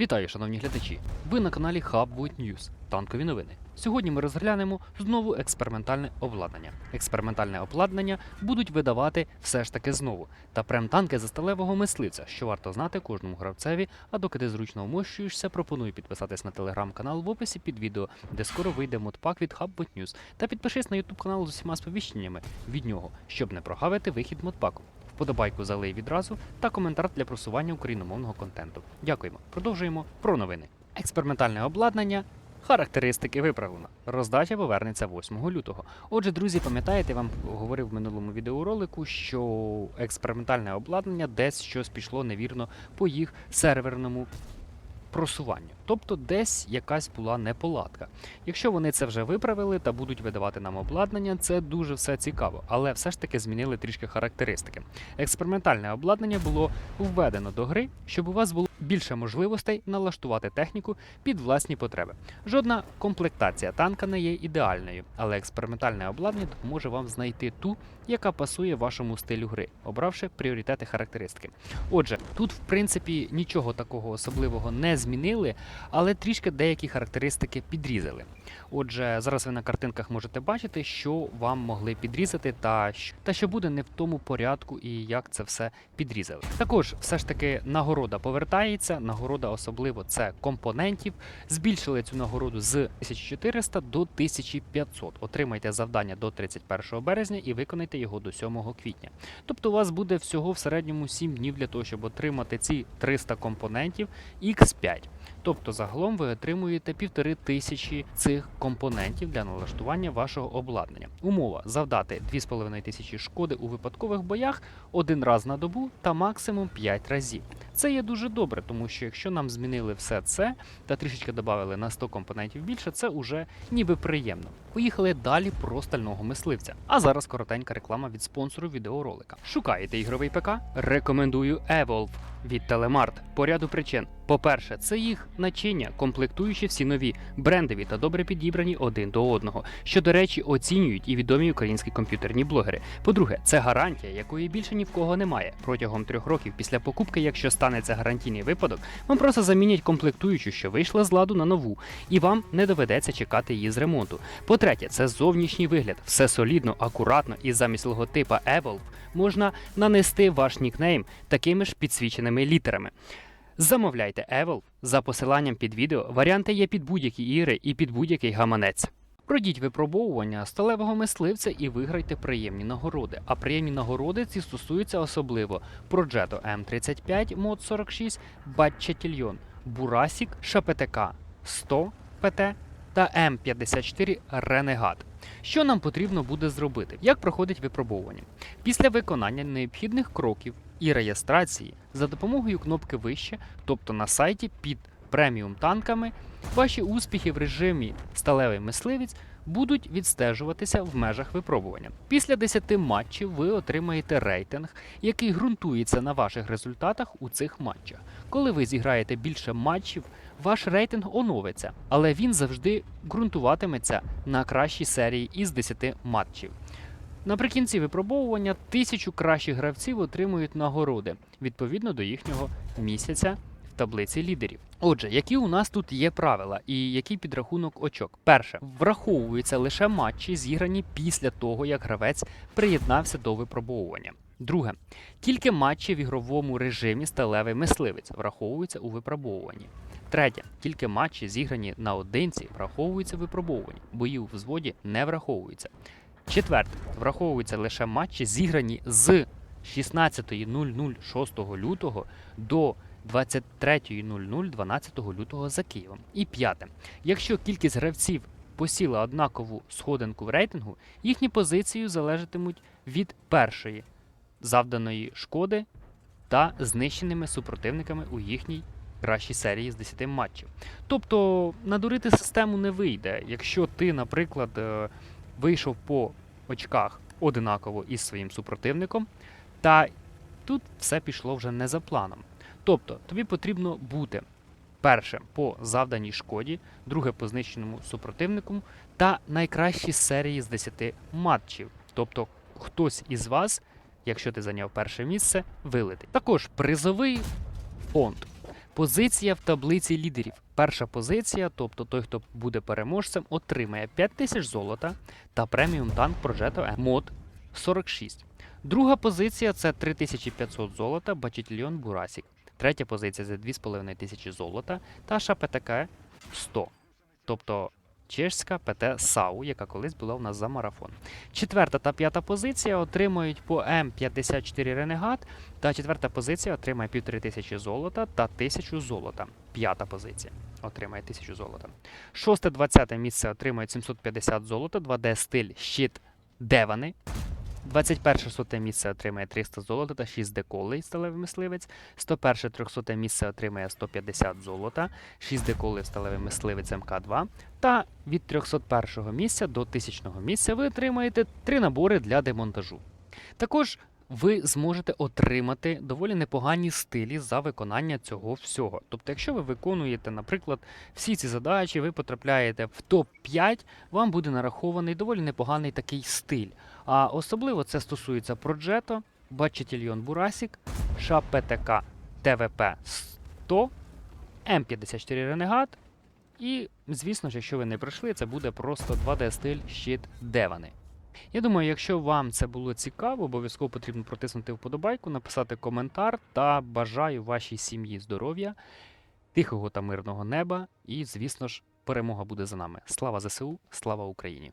Вітаю, шановні глядачі! Ви на каналі Hub Boot News. Танкові новини. Сьогодні ми розглянемо знову експериментальне обладнання. Експериментальне обладнання будуть видавати все ж таки знову. Та прем-танки за сталевого мисливця, що варто знати кожному гравцеві. А доки ти зручно вмощуєшся, пропоную підписатись на телеграм-канал в описі під відео, де скоро вийде модпак від Hub News. Та підпишись на YouTube канал з усіма сповіщеннями від нього, щоб не прогавити вихід модпаку. Вподобайку залий відразу та коментар для просування україномовного контенту. Дякуємо. Продовжуємо про новини. Експериментальне обладнання. Характеристики виправлено. Роздача повернеться 8 лютого. Отже, друзі, пам'ятаєте, вам говорив в минулому відеоролику, що експериментальне обладнання десь щось пішло невірно по їх серверному просуванню. Тобто десь якась була неполадка. Якщо вони це вже виправили та будуть видавати нам обладнання, це дуже все цікаво, але все ж таки змінили трішки характеристики. Експериментальне обладнання було введено до гри, щоб у вас було більше можливостей налаштувати техніку під власні потреби. Жодна комплектація танка не є ідеальною, але експериментальне обладнання допоможе вам знайти ту, яка пасує вашому стилю гри, обравши пріоритети характеристики. Отже, тут в принципі нічого такого особливого не змінили, але трішки деякі характеристики підрізали. Отже, зараз ви на картинках можете бачити, що вам могли підрізати, та, та що буде не в тому порядку і як це все підрізали. Також все ж таки нагорода повертається. Нагорода особливо це компонентів. Збільшили цю нагороду з 1400 до 1500. Отримайте завдання до 31 березня і виконайте його до 7 квітня. Тобто у вас буде всього в середньому 7 днів для того, щоб отримати ці 300 компонентів X5. Тобто загалом ви отримуєте півтори тисячі цих компонентів для налаштування вашого обладнання. Умова завдати 2,5 тисячі шкоди у випадкових боях один раз на добу та максимум 5 разів. Це є дуже добре, тому що якщо нам змінили все це та трішечки додали на 100 компонентів більше, це уже ніби приємно. Поїхали далі про стального мисливця. А зараз коротенька реклама від спонсору відеоролика. Шукаєте ігровий ПК? Рекомендую Evolve від Telemart по ряду причин. По-перше, це їх начиння, комплектуючі всі нові, брендові та добре підібрані один до одного, що, до речі, оцінюють і відомі українські комп'ютерні блогери. По-друге, це гарантія, якої більше ні в кого немає. Протягом трьох років після покупки, якщо станеться гарантійний випадок, вам просто замінять комплектуючу, що вийшла з ладу на нову, і вам не доведеться чекати її з ремонту. По-третє, це зовнішній вигляд, все солідно, акуратно, і замість логотипа Evolve можна нанести ваш нікнейм такими ж підсвіченими літерами. Замовляйте Evolve за посиланням під відео. Варіанти є під будь-які ігри і під будь-який гаманець. Пройдіть випробовування сталевого мисливця і виграйте приємні нагороди. А приємні нагороди ці стосуються особливо Progetto М35 мод 46, Батчатільйон, Бурасік, ШПТК 100 ПТ та М54 Ренегат. Що нам потрібно буде зробити? Як проходить випробовування? Після виконання необхідних кроків і реєстрації за допомогою кнопки вище, тобто на сайті під преміум танками, ваші успіхи в режимі сталевий мисливець будуть відстежуватися в межах випробування. Після 10 матчів ви отримаєте рейтинг, який ґрунтується на ваших результатах у цих матчах. Коли ви зіграєте більше матчів, ваш рейтинг оновиться, але він завжди ґрунтуватиметься на кращій серії із 10 матчів. Наприкінці випробовування тисячу кращих гравців отримують нагороди відповідно до їхнього місяця в таблиці лідерів. Отже, які у нас тут є правила і який підрахунок очок? Перше, враховуються лише матчі, зіграні після того, як гравець приєднався до випробовування. Друге, тільки матчі в ігровому режимі сталевий мисливець враховуються у випробовуванні. Третє, тільки матчі, зіграні наодинці, враховуються в випробовуванні. Бої у взводі не враховуються. Четверте, враховуються лише матчі, зіграні з 16.00 6 лютого до 23.00 12 лютого за Києвом. І п'яте, якщо кількість гравців посіла однакову сходинку в рейтингу, їхні позиції залежатимуть від першої завданої шкоди та знищеними супротивниками у їхній кращій серії з 10 матчів. Тобто надурити систему не вийде. Якщо ти, наприклад, е, вийшов по очках одинаково із своїм супротивником, та тут все пішло вже не за планом. Тобто, тобі потрібно бути перше по завданій шкоді, друге по знищеному супротивнику та найкращі серії з 10 матчів. Тобто, хтось із вас, якщо ти зайняв перше місце, вилетить. Також призовий фонд. Позиція в таблиці лідерів. Перша позиція, тобто той, хто буде переможцем, отримає 5000 золота та преміум танк Progetto мод 46. Друга позиція це 3500 золота, Бачительйон Бурасік. Третя позиція це 2500 золота та ШПТК 100. Тобто чешська ПТ САУ, яка колись була у нас за марафон. Четверта та п'ята позиція отримують по М54 Ренегат, та четверта позиція отримає 1500 золота та 1000 золота. П'ята позиція отримає 1000 золота. Шосте, двадцяте місце отримують 750 золота, 2D стиль, щит, девани. 21 соте місце отримає 300 золота та 6 деколей сталевий мисливець. 101 300 місце отримає 150 золота, 6 деколей сталевий мисливець МК2. Та від 301 місця до 1000 місця ви отримаєте 3 набори для демонтажу. Також ви зможете отримати доволі непогані стилі за виконання цього всього. Тобто, якщо ви виконуєте, наприклад, всі ці задачі, ви потрапляєте в топ-5, вам буде нарахований доволі непоганий такий стиль. А особливо це стосується Progetto, Бачительйон Бурасік, ШПТК ТВП 100, М54 Ренегат. І, звісно ж, якщо ви не пройшли, це буде просто 2D стиль щит Девани. Я думаю, якщо вам це було цікаво, обов'язково потрібно протиснути вподобайку, написати коментар та бажаю вашій сім'ї здоров'я, тихого та мирного неба. І, звісно ж, перемога буде за нами. Слава ЗСУ, слава Україні!